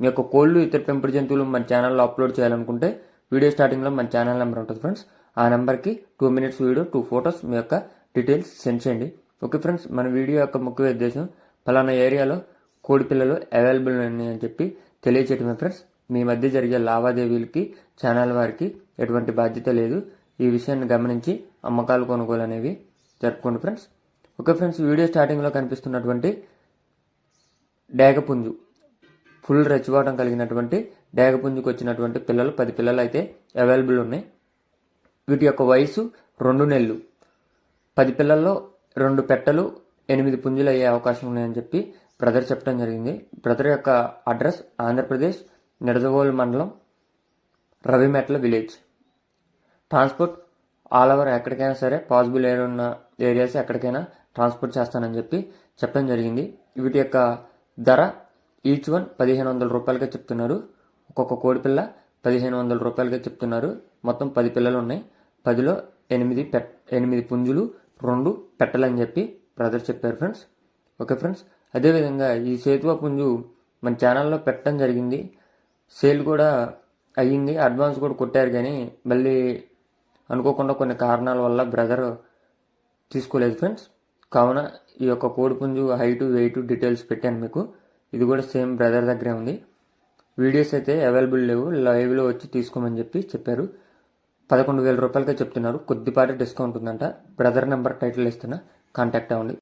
మీ యొక్క కోళ్ళు ఇతర పెంపుడు జంతువులు మన ఛానల్లో అప్లోడ్ చేయాలనుకుంటే వీడియో స్టార్టింగ్లో మన ఛానల్ నెంబర్ ఉంటుంది ఫ్రెండ్స్ ఆ నెంబర్కి two minutes video two photos మీ యొక్క డీటెయిల్స్ సెండ్ చేయండి. ఓకే ఫ్రెండ్స్ మన వీడియో యొక్క ముఖ్య ఉద్దేశం ఫలానా ఏరియాలో కోడి పిల్లలు అవైలబుల్ ఉన్నాయి అని చెప్పి తెలియచేయటమే ఫ్రెండ్స్ మీ మధ్య జరిగే లావాదేవీలకి ఛానల్ వారికి ఎటువంటి బాధ్యత లేదు. ఈ విషయాన్ని గమనించి అమ్మకాలు కొనుగోలు అనేవి జరుపుకోండి ఫ్రెండ్స్ ఓకే ఫ్రెండ్స్ వీడియో స్టార్టింగ్లో కనిపిస్తున్నటువంటి డేగపుంజు ఫుల్ రెచ్చివాటం కలిగినటువంటి డేగపుంజుకు వచ్చినటువంటి పిల్లలు పది పిల్లలు అయితే అవైలబుల్ ఉన్నాయి. వీటి యొక్క వయసు రెండు నెలలు. పది పిల్లల్లో రెండు పెట్టలు ఎనిమిది పుంజులు అయ్యే అవకాశం ఉన్నాయని చెప్పి బ్రదర్ చెప్పడం జరిగింది. బ్రదర్ యొక్క address Andhra Pradesh Nidadavolu mandal Ravimetla village. Transport all over ఎక్కడికైనా సరే పాసిబుల్ ఏరియా ఉన్న ఏరియాస్ ఎక్కడికైనా ట్రాన్స్పోర్ట్ చేస్తానని చెప్పి చెప్పడం జరిగింది. వీటి యొక్క ధర ఈచ్ వన్ పదిహేను వందల రూపాయలుగా చెప్తున్నారు. ఒక్కొక్క కోడి పిల్ల పదిహేను వందల రూపాయలుగా చెప్తున్నారు. మొత్తం పది పిల్లలు ఉన్నాయి పదిలో ఎనిమిది పెట్ ఎనిమిది పుంజులు రెండు పెట్టలని చెప్పి బ్రదర్ చెప్పారు ఫ్రెండ్స్. ఓకే ఫ్రెండ్స్ అదేవిధంగా ఈ సేతువ పుంజు మన ఛానల్లో పెట్టడం జరిగింది. సేల్ కూడా అయ్యింది. అడ్వాన్స్ కూడా కొట్టారు కానీ మళ్ళీ అనుకోకుండా కొన్ని కారణాల వల్ల బ్రదర్ తీసుకోలేదు ఫ్రెండ్స్. కావున ఈ యొక్క కోడిపుంజు హైటు వెయిట్ డీటెయిల్స్ పెట్టాను మీకు. ఇది కూడా సేమ్ బ్రదర్ దగ్గరే ఉంది. వీడియోస్ అయితే అవైలబుల్ లేవు. లైవ్లో వచ్చి తీసుకోమని చెప్పి చెప్పారు. పదకొండు వేల రూపాయలకే చెప్తున్నారు. కొద్దిపాటి డిస్కౌంట్ ఉందంట. బ్రదర్ నెంబర్ టైటిల్ ఇస్తున్నా కాంటాక్ట్ అవ్వండి.